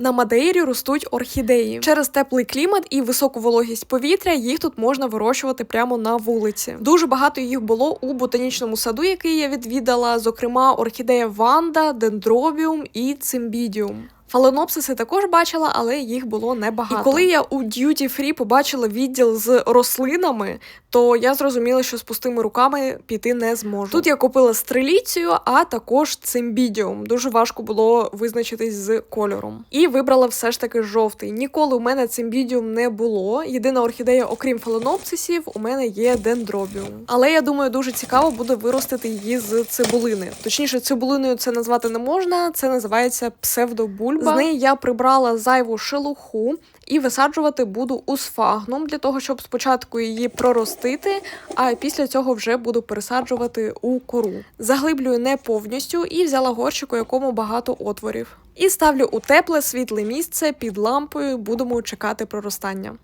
На Мадейрі ростуть орхідеї. Через теплий клімат і високу вологість повітря їх тут можна вирощувати прямо на вулиці. Дуже багато їх було у ботанічному саду, який я відвідала, зокрема орхідея Ванда, Дендробіум і Цимбідіум. Фаленопсиси також бачила, але їх було небагато. І коли я у Duty Free побачила відділ з рослинами, то я зрозуміла, що з пустими руками піти не зможу. Тут я купила стреліцію, а також цимбідіум. Дуже важко було визначитись з кольором. І вибрала все ж таки жовтий. Ніколи у мене цимбідіум не було. Єдина орхідея, окрім фаленопсисів, у мене є дендробіум. Але я думаю, дуже цікаво буде виростити її з цибулини. Точніше, цибулиною це назвати не можна. Це називається псевдобульба. З неї я прибрала зайву шелуху і висаджувати буду у сфагнум для того, щоб спочатку її проростити, а після цього вже буду пересаджувати у кору. Заглиблюю не повністю і взяла горщик, у якому багато отворів. І ставлю у тепле світле місце під лампою, будемо чекати проростання.